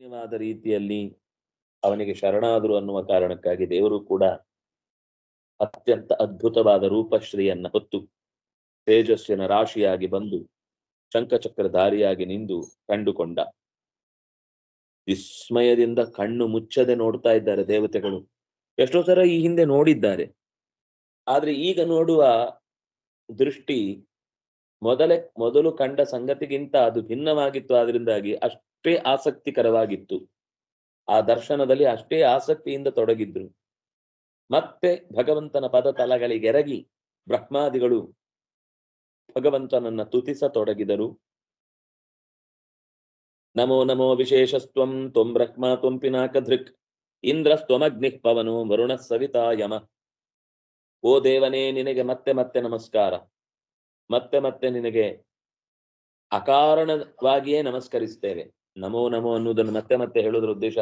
ಧನ್ಯವಾದ ರೀತಿಯಲ್ಲಿ ಅವನಿಗೆ ಶರಣಾದರು ಅನ್ನುವ ಕಾರಣಕ್ಕಾಗಿ ದೇವರು ಕೂಡ ಅತ್ಯಂತ ಅದ್ಭುತವಾದ ರೂಪಶ್ರೀಯನ್ನ ಹೊತ್ತು ತೇಜಸ್ಸಿನ ರಾಶಿಯಾಗಿ ಬಂದು ಶಂಖಚಕ್ರಧಾರಿಯಾಗಿ ನಿಂದು ಕಂಡುಕೊಂಡ. ವಿಸ್ಮಯದಿಂದ ಕಣ್ಣು ಮುಚ್ಚದೆ ನೋಡ್ತಾ ಇದ್ದಾರೆ ದೇವತೆಗಳು. ಎಷ್ಟೋ ಸರ ಈ ಹಿಂದೆ ನೋಡಿದ್ದಾರೆ. ಆದ್ರೆ ಈಗ ನೋಡುವ ದೃಷ್ಟಿ ಮೊದಲೇ ಮೊದಲು ಕಂಡ ಸಂಗತಿಗಿಂತ ಅದು ಭಿನ್ನವಾಗಿತ್ತು ಆದ್ರಿಂದಾಗಿ ಅಷ್ಟೇ ಆಸಕ್ತಿಕರವಾಗಿತ್ತು. ಆ ದರ್ಶನದಲ್ಲಿ ಅಷ್ಟೇ ಆಸಕ್ತಿಯಿಂದ ತೊಡಗಿದ್ರು. ಮತ್ತೆ ಭಗವಂತನ ಪದ ತಲಗಳಿಗೆರಗಿ ಬ್ರಹ್ಮಾದಿಗಳು ಭಗವಂತನನ್ನ ತುತಿಸತೊಡಗಿದರು ನಮೋ ನಮೋ ವಿಶೇಷಸ್ತ್ವಂ ತ್ವಂ ಬ್ರಹ್ಮ ತ್ವಂ ಪಿನಾಕ ಧೃಕ್ ಇಂದ್ರಸ್ತ್ವಮಗ್ನಿ ಪವನು ವರುಣ ಸವಿತಾ ಯಮ. ಓ ದೇವನೇ, ನಿನಗೆ ಮತ್ತೆ ಮತ್ತೆ ನಮಸ್ಕಾರ. ಮತ್ತೆ ಮತ್ತೆ ನಿನಗೆ ಅಕಾರಣವಾಗಿಯೇ ನಮಸ್ಕರಿಸ್ತೇವೆ. ನಮೋ ನಮೋ ಅನ್ನುವುದನ್ನು ಮತ್ತೆ ಮತ್ತೆ ಹೇಳೋದ್ರ ಉದ್ದೇಶ,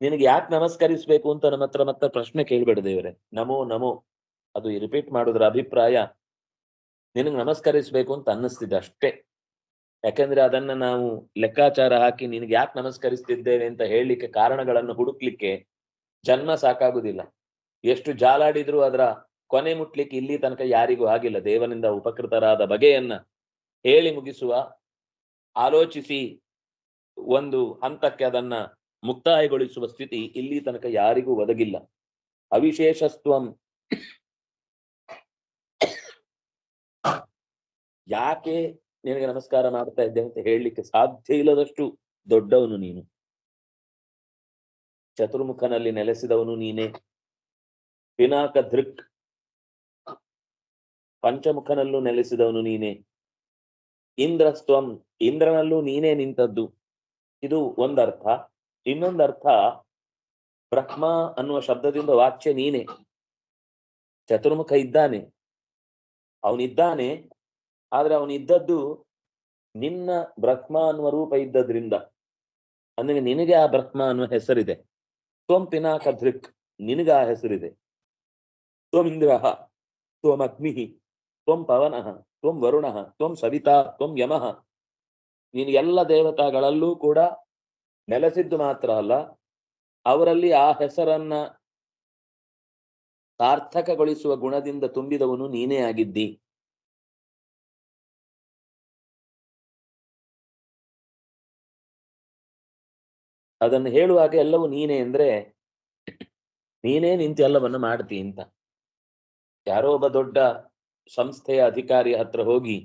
ನಿನಗೆ ಯಾಕೆ ನಮಸ್ಕರಿಸ್ಬೇಕು ಅಂತ ನಮ್ಮ ಹತ್ರ ಮತ್ತೆ ಪ್ರಶ್ನೆ ಕೇಳ್ಬೇಡ ದೇವರೇ. ನಮೋ ನಮೋ. ಅದು ರಿಪೀಟ್ ಮಾಡೋದ್ರ ಅಭಿಪ್ರಾಯ. ನಿನಗೆ ನಮಸ್ಕರಿಸ್ಬೇಕು ಅಂತ ಅನ್ನಿಸ್ತಿದೆ ಅಷ್ಟೇ. ಯಾಕಂದ್ರೆ ಅದನ್ನ ನಾವು ಲೆಕ್ಕಾಚಾರ ಹಾಕಿ ನಿನಗೆ ಯಾಕೆ ನಮಸ್ಕರಿಸ್ತಿದ್ದೇವೆ ಅಂತ ಹೇಳಲಿಕ್ಕೆ ಕಾರಣಗಳನ್ನು ಹುಡುಕ್ಲಿಕ್ಕೆ ಜನ್ಮ ಸಾಕಾಗುದಿಲ್ಲ. ಎಷ್ಟು ಜಾಲಾಡಿದ್ರು ಅದರ ಕೊನೆ ಮುಟ್ಲಿಕ್ಕೆ ಇಲ್ಲಿ ತನಕ ಯಾರಿಗೂ ಆಗಿಲ್ಲ. ದೇವನಿಂದ ಉಪಕೃತರಾದ ಬಗೆಯನ್ನ ಹೇಳಿ ಮುಗಿಸುವ, ಆಲೋಚಿಸಿ ಒಂದು ಹಂತಕ್ಕೆ ಅದನ್ನ ಮುಕ್ತಾಯಗೊಳಿಸುವ ಸ್ಥಿತಿ ಇಲ್ಲಿ ತನಕ ಯಾರಿಗೂ ಒದಗಿಲ್ಲ. ಅವಿಶೇಷಸ್ತ್ವಂ. ಯಾಕೆ ನಿನಗೆ ನಮಸ್ಕಾರ ಮಾಡ್ತಾ ಇದ್ದೆ ಅಂತ ಹೇಳಲಿಕ್ಕೆ ಸಾಧ್ಯ ಇಲ್ಲದಷ್ಟು ದೊಡ್ಡವನು ನೀನು. ಚತುರ್ಮುಖನಲ್ಲಿ ನೆಲೆಸಿದವನು ನೀನೇ. ಪಿನಾಕ ಧೃಕ್. ಪಂಚಮುಖನಲ್ಲೂ ನೆಲೆಸಿದವನು ನೀನೇ. ಇಂದ್ರಸ್ತ್ವಂ. ಇಂದ್ರನಲ್ಲೂ ನೀನೇ ನಿಂತದ್ದು. ಇದು ಒಂದರ್ಥ ಇನ್ನೊಂದರ್ಥ ಬ್ರಹ್ಮ ಅನ್ನುವ ಶಬ್ದದಿಂದ ವಾಚ್ಯ ನೀನೆ. ಚತುರ್ಮುಖ ಇದ್ದಾನೆ. ಅವನಿದ್ದಾನೆ, ಆದ್ರೆ ಅವನಿದ್ದದ್ದು ನಿನ್ನ ಬ್ರಹ್ಮ ಅನ್ನುವ ರೂಪ ಇದ್ದದ್ರಿಂದ. ಅಂದ್ರೆ ನಿನಗೆ ಆ ಬ್ರಹ್ಮ ಅನ್ನುವ ಹೆಸರಿದೆ. ತ್ವಂ ಪಿನಾಕ ಧೃಕ್, ನಿನಗ ಆ ಹೆಸರಿದೆ. ಇಂದ್ರ ತ್ವಂ ಅಗ್ನಿ ತ್ವಂ ಪವನಃ ತ್ವಂ ವರುಣ ತ್ವಂ ಸವಿತಾ ತ್ವಂ ಯಮಃ ನೀನು ಎಲ್ಲ ದೇವತಾಗಳಲ್ಲೂ ಕೂಡ ನೆಲೆಸಿದ್ದು ಮಾತ್ರ ಅಲ್ಲ, ಅವರಲ್ಲಿ ಆ ಹೆಸರನ್ನ ಸಾರ್ಥಕಗೊಳಿಸುವ ಗುಣದಿಂದ ತುಂಬಿದವನು ನೀನೇ ಆಗಿದ್ದಿ. ಅದನ್ನು ಹೇಳುವಾಗ ಎಲ್ಲವೂ ನೀನೇ ಅಂದ್ರೆ ನೀನೇ ನಿಂತು ಎಲ್ಲವನ್ನ ಮಾಡ್ತಿ ಅಂತ. ಯಾರೋ ಒಬ್ಬ ದೊಡ್ಡ ಸಂಸ್ಥೆಯ ಅಧಿಕಾರಿ ಹತ್ರ ಹೋಗಿ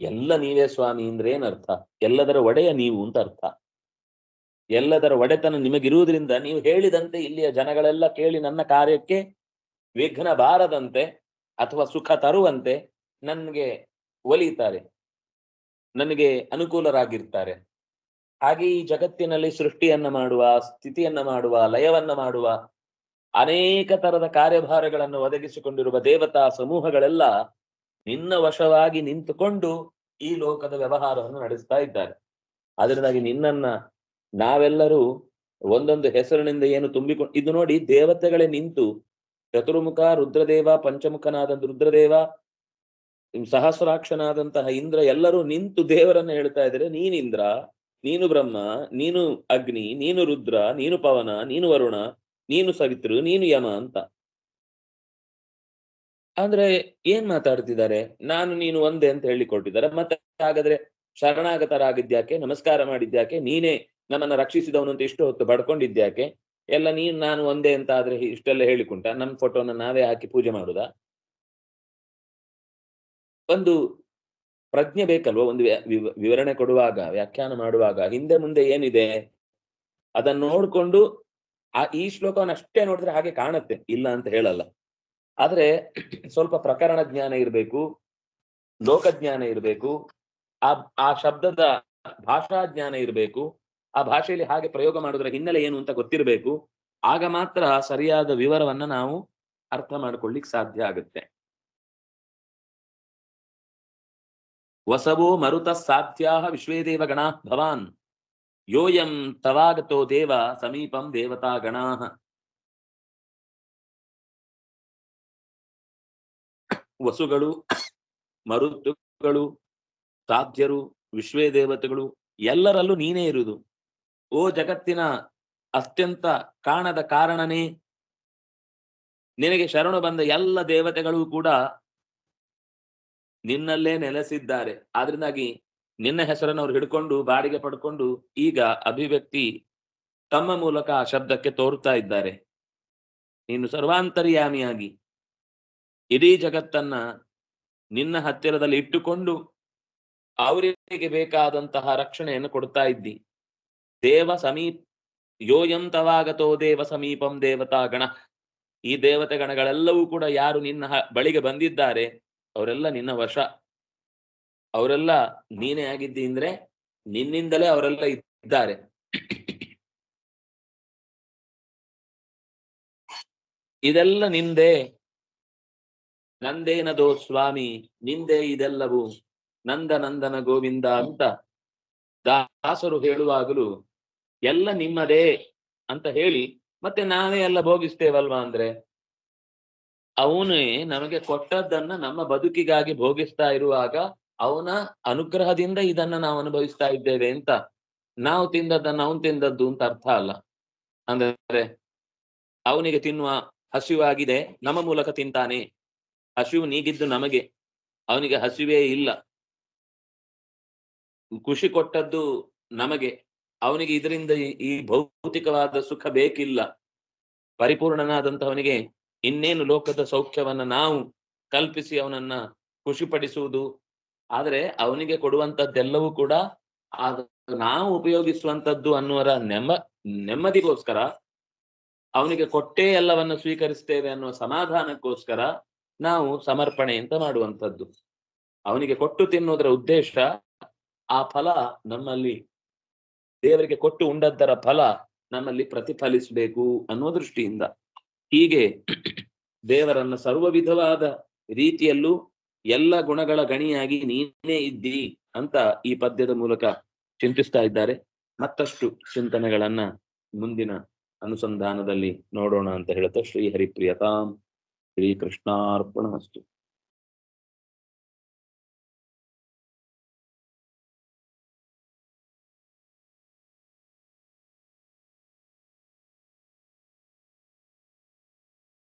ಎಲ್ಲ ನೀವೇ ಸ್ವಾಮಿ ಅಂದ್ರೆ ಏನರ್ಥ ಎಲ್ಲದರ ಒಡೆಯ ನೀವು ಅಂತ ಅರ್ಥ. ಎಲ್ಲದರ ಒಡೆತನ ನಿಮಗಿರುವುದರಿಂದ ನೀವು ಹೇಳಿದಂತೆ ಇಲ್ಲಿಯ ಜನಗಳೆಲ್ಲ ಕೇಳಿ ನನ್ನ ಕಾರ್ಯಕ್ಕೆ ವಿಘ್ನ ಬಾರದಂತೆ ಅಥವಾ ಸುಖ ತರುವಂತೆ ನನ್ಗೆ ಒಲಿಯುತ್ತಾರೆ. ನನಗೆ ಅನುಕೂಲರಾಗಿರ್ತಾರೆ. ಹಾಗೆ ಈ ಜಗತ್ತಿನಲ್ಲಿ ಸೃಷ್ಟಿಯನ್ನ ಮಾಡುವ, ಸ್ಥಿತಿಯನ್ನ ಮಾಡುವ, ಲಯವನ್ನ ಮಾಡುವ ಅನೇಕ ತರದ ಕಾರ್ಯಭಾರಗಳನ್ನು ಒದಗಿಸಿಕೊಂಡಿರುವ ದೇವತಾ ಸಮೂಹಗಳೆಲ್ಲ ನಿನ್ನ ವಶವಾಗಿ ನಿಂತುಕೊಂಡು ಈ ಲೋಕದ ವ್ಯವಹಾರವನ್ನು ನಡೆಸ್ತಾ ಇದ್ದಾರೆ. ಅದರಿಂದಾಗಿ ನಿನ್ನನ್ನ ನಾವೆಲ್ಲರೂ ಒಂದೊಂದು ಹೆಸರಿನಿಂದ ಏನು ತುಂಬಿಕೊಂಡು, ಇದು ನೋಡಿ ದೇವತೆಗಳೇ ನಿಂತು, ಚತುರ್ಮುಖ, ರುದ್ರದೇವ ಪಂಚಮುಖನಾದ ರುದ್ರದೇವ, ಸಹಸ್ರಾಕ್ಷನಾದಂತಹ ಇಂದ್ರ ಎಲ್ಲರೂ ನಿಂತು ದೇವರನ್ನ ಹೇಳ್ತಾ ಇದ್ದಾರೆ. ನೀನಿಂದ್ರ ನೀನು ಬ್ರಹ್ಮ, ನೀನು ಅಗ್ನಿ, ನೀನು ರುದ್ರ, ನೀನು ಪವನ, ನೀನು ವರುಣ, ನೀನು ಸವಿತ್ರು ನೀನು ಯಮ ಅಂತ. ಅಂದ್ರೆ ಏನ್ ಮಾತಾಡ್ತಿದ್ದಾರೆ? ನಾನು ನೀನು ಒಂದೇ ಅಂತ ಹೇಳಿಕೊಟ್ಟಿದ್ದಾರೆ. ಮತ್ತೆ ಹಾಗಾದ್ರೆ ಶರಣಾಗತರಾಗಿದ್ಯಾಕೆ ನಮಸ್ಕಾರ ಮಾಡಿದ್ಯಾಕೆ ನೀನೇ ನಮ್ಮನ್ನ ರಕ್ಷಿಸಿದವನು ಅಂತ ಇಷ್ಟು ಹೊತ್ತು ಬಡ್ಕೊಂಡಿದ್ಯಾಕೆ ಎಲ್ಲ ನೀನ್, ನಾನು ಒಂದೇ ಅಂತ ಆದ್ರೆ ಇಷ್ಟೆಲ್ಲ ಹೇಳಿಕೊಂಡ ನಮ್ ಫೋಟೋನ ನಾವೇ ಹಾಕಿ ಪೂಜೆ ಮಾಡುದ? ಒಂದು ಪ್ರಜ್ಞೆ ಬೇಕಲ್ವ? ಒಂದು ವಿವರಣೆ ಕೊಡುವಾಗ, ವ್ಯಾಖ್ಯಾನ ಮಾಡುವಾಗ, ಹಿಂದೆ ಮುಂದೆ ಏನಿದೆ? ಅದನ್ನ ನೋಡ್ಕೊಂಡು ಆ ಈ ಶ್ಲೋಕವನ್ನ ಅಷ್ಟೇ ನೋಡಿದ್ರೆ ಹಾಗೆ ಕಾಣುತ್ತೆ. ಇಲ್ಲ ಅಂತ ಹೇಳಲ್ಲ. ಆದ್ರೆ ಸ್ವಲ್ಪ ಪ್ರಕರಣ ಜ್ಞಾನ ಇರಬೇಕು ಲೋಕಜ್ಞಾನ ಇರಬೇಕು, ಆ ಆ ಶಬ್ದದ ಭಾಷಾ ಜ್ಞಾನ ಇರಬೇಕು, ಆ ಭಾಷೆಯಲ್ಲಿ ಹಾಗೆ ಪ್ರಯೋಗ ಮಾಡೋದ್ರ ಹಿನ್ನೆಲೆ ಏನು ಅಂತ ಗೊತ್ತಿರಬೇಕು, ಆಗ ಮಾತ್ರ ಸರಿಯಾದ ವಿವರವನ್ನ ನಾವು ಅರ್ಥ ಮಾಡ್ಕೊಳ್ಳಿಕ್ ಸಾಧ್ಯ ಆಗುತ್ತೆ. ವಸವೋ ಮರುತ ಸಾಧ್ಯ ವಿಶ್ವೇ ದೇವ ಗಣಾ ಭವಾನ್, ಯೋಯಂ ತವಾಗತೋ ದೇವ ಸಮೀಪಂ ದೇವತಾ ಗಣಾ. ವಸುಗಳು ಮರುತ್ತುಗಳು ಸಾಧ್ಯರು ವಿಶ್ವೇ ದೇವತೆಗಳು ಎಲ್ಲರಲ್ಲೂ ನೀನೇ ಇರುವುದು. ಓ ಜಗತ್ತಿನ ಅತ್ಯಂತ ಕಾಣದ ಕಾರಣನೇ ನಿನಗೆ ಶರಣು ಬಂದ ಎಲ್ಲ ದೇವತೆಗಳು ಕೂಡ ನಿನ್ನಲ್ಲೇ ನೆಲೆಸಿದ್ದಾರೆ. ಆದ್ರಿಂದಾಗಿ ನಿನ್ನ ಹೆಸರನ್ನು ಅವ್ರು ಹಿಡ್ಕೊಂಡು ಬಾಡಿಗೆ ಪಡ್ಕೊಂಡು ಈಗ ಅಭಿವ್ಯಕ್ತಿ ತಮ್ಮ ಮೂಲಕ ಆ ಶಬ್ದಕ್ಕೆ ತೋರುತ್ತಾ ಇದ್ದಾರೆ. ನೀನು ಸರ್ವಾಂತರ್ಯಾಮಿಯಾಗಿ ಇಡೀ ಜಗತ್ತನ್ನ ನಿನ್ನ ಹತ್ತಿರದಲ್ಲಿ ಇಟ್ಟುಕೊಂಡು ಅವರಿಗೆ ಬೇಕಾದಂತಹ ರಕ್ಷಣೆಯನ್ನು ಕೊಡ್ತಾ ಇದ್ದಿ. ದೇವ ಸಮೀಪ ಯೋಯಂತವಾಗತೋ ದೇವ ಸಮೀಪಂ ದೇವತಾ ಗಣ. ಈ ದೇವತೆ ಗಣಗಳೆಲ್ಲವೂ ಕೂಡ ಯಾರು ನಿನ್ನ ಬಳಿಗೆ ಬಂದಿದ್ದಾರೆ, ಅವರೆಲ್ಲ ನಿನ್ನ ವಶ. ಅವರೆಲ್ಲ ನೀನೇ ಆಗಿದ್ದಿ ಅಂದ್ರೆ ನಿನ್ನಿಂದಲೇ ಅವರೆಲ್ಲ ಇದ್ದಾರೆ. ಇದೆಲ್ಲ ನಿಂದೆ ನಂದೇನದೋ ಸ್ವಾಮಿ, ನಿಂದೆ ಇದೆಲ್ಲವೂ ನಂದ ನಂದನ ಗೋವಿಂದ ಅಂತ ದಾಸರು ಹೇಳುವಾಗಲೂ ಎಲ್ಲ ನಿಮ್ಮದೇ ಅಂತ ಹೇಳಿ ಮತ್ತೆ ನಾವೇ ಎಲ್ಲ ಭೋಗಿಸ್ತೇವಲ್ವಾ ಅಂದ್ರೆ? ಅವನೇ ನಮಗೆ ಕೊಟ್ಟದ್ದನ್ನ ನಮ್ಮ ಬದುಕಿಗಾಗಿ ಭೋಗಿಸ್ತಾ ಇರುವಾಗ ಅವನ ಅನುಗ್ರಹದಿಂದ ಇದನ್ನ ನಾವು ಅನುಭವಿಸ್ತಾ ಇದ್ದೇವೆ ಅಂತ ನಾವು ತಿಂದದ್ದನ್ನ ಅವನ್ ತಿಂದದ್ದು ಅಂತ ಅರ್ಥ ಅಲ್ಲ. ಅಂದ್ರೆ ಅವನಿಗೆ ತಿನ್ನುವ ಹಸಿವಾಗಿದೆ, ನಮ್ಮ ಮೂಲಕ ತಿಂತಾನೆ. ಹಸಿವು ನೀಗಿದ್ದು ನಮಗೆ. ಅವನಿಗೆ ಹಸಿವೇ ಇಲ್ಲ. ಖುಷಿ ಕೊಟ್ಟದ್ದು ನಮಗೆ. ಅವನಿಗೆ ಇದರಿಂದ ಈ- ಭೌತಿಕವಾದ ಸುಖ ಬೇಕಿಲ್ಲ. ಪರಿಪೂರ್ಣನಾದಂತವನಿಗೆ ಇನ್ನೇನು ಲೋಕದ ಸೌಖ್ಯವನ್ನ ನಾವು ಕಲ್ಪಿಸಿ ಅವನನ್ನ ಖುಷಿಪಡಿಸುವುದು. ಆದರೆ ಅವನಿಗೆ ಕೊಡುವಂತದ್ದೆಲ್ಲವೂ ಕೂಡ ನಾವು ಉಪಯೋಗಿಸುವಂತದ್ದು ಅನ್ನುವರ ನೆಮ್ಮ ನೆಮ್ಮದಿಗೋಸ್ಕರ, ಅವನಿಗೆ ಕೊಟ್ಟೇ ಎಲ್ಲವನ್ನ ಸ್ವೀಕರಿಸ್ತೇವೆ ಅನ್ನುವ ಸಮಾಧಾನಕ್ಕೋಸ್ಕರ ನಾವು ಸಮರ್ಪಣೆ ಅಂತ ಮಾಡುವಂಥದ್ದು. ಅವನಿಗೆ ಕೊಟ್ಟು ತಿನ್ನುವುದರ ಉದ್ದೇಶ ಆ ಫಲ ನಮ್ಮಲ್ಲಿ ದೇವರಿಗೆ ಕೊಟ್ಟು ಉಂಡದ್ದರ ಫಲ ನಮ್ಮಲ್ಲಿ ಪ್ರತಿಫಲಿಸಬೇಕು ಅನ್ನೋ ದೃಷ್ಟಿಯಿಂದ. ಹೀಗೆ ದೇವರನ್ನ ಸರ್ವ ವಿಧವಾದ ರೀತಿಯಲ್ಲೂ ಎಲ್ಲ ಗುಣಗಳ ಗಣಿಯಾಗಿ ನೀನೇ ಇದ್ದಿ ಅಂತ ಈ ಪದ್ಯದ ಮೂಲಕ ಚಿಂತಿಸ್ತಾ ಇದ್ದಾರೆ. ಮತ್ತಷ್ಟು ಚಿಂತನೆಗಳನ್ನ ಮುಂದಿನ ಅನುಸಂಧಾನದಲ್ಲಿ ನೋಡೋಣ ಅಂತ ಹೇಳ್ತಾ ಶ್ರೀ ಹರಿಪ್ರಿಯತಾಂ. ಶ್ರೀ ಕೃಷ್ಣಾರ್ಪಣ